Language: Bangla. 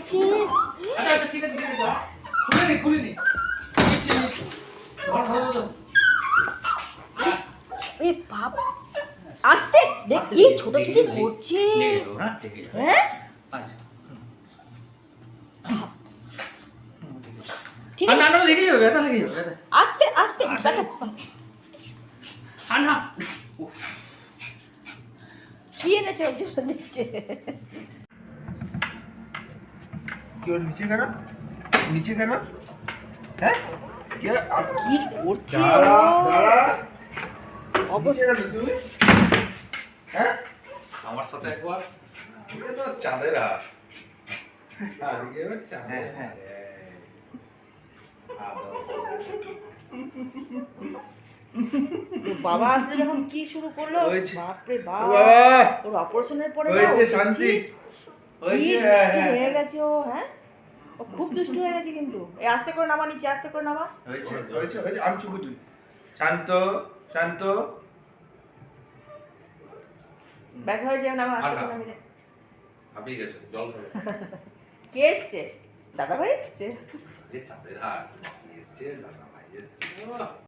আচ্ছা আচ্ছা এ বাপ আস্তে দেখ কি ছোট ছোট করছে। হ্যাঁ? আচ্ছা ঠিক না না লেগে যাবে ব্যথা লেগে যাবে আস্তে আস্তে ব্যথা। না কি এনেছে? ওর জন্য দিচ্ছে। কি নিচে কেন? নিচে কেন? হ্যাঁ? কি আ- কি করছে দাঁড়া ও? দাঁড়া। অবস্থা নিচে কেন তুমি হ্যাঁ? আমার সাথে একবার। এটা তো চাঁদের হাট। আজকে চাঁদের হ্যাঁ, হ্যাঁ। বাবা আসলে যখন কি শুরু করল। বাপরে বাপ। ওর অপারেশনের পরে হয়েছে শান্তি। হয়েছে হ্যাঁ, হ্যাঁ। হয়ে। গেছে ও হ্যাঁ? ও খুব দুষ্টু হয়ে গেছে কিন্তু। এই আস্তে করে নামা নিচে আস্তে করে নামা। হয়েছে হয়েছে হয়েছে। আমি তুই শান্ত শান্ত। ব্যাস হয়ে যাবে নামা আস্তে করে না। নামিয়ে দে। হাঁপিয়ে গেছে জল খাবে। কে এসছে? দাদা ভাই এসছে চাঁদের হাট। এসছে দাদা ভাই এসছে।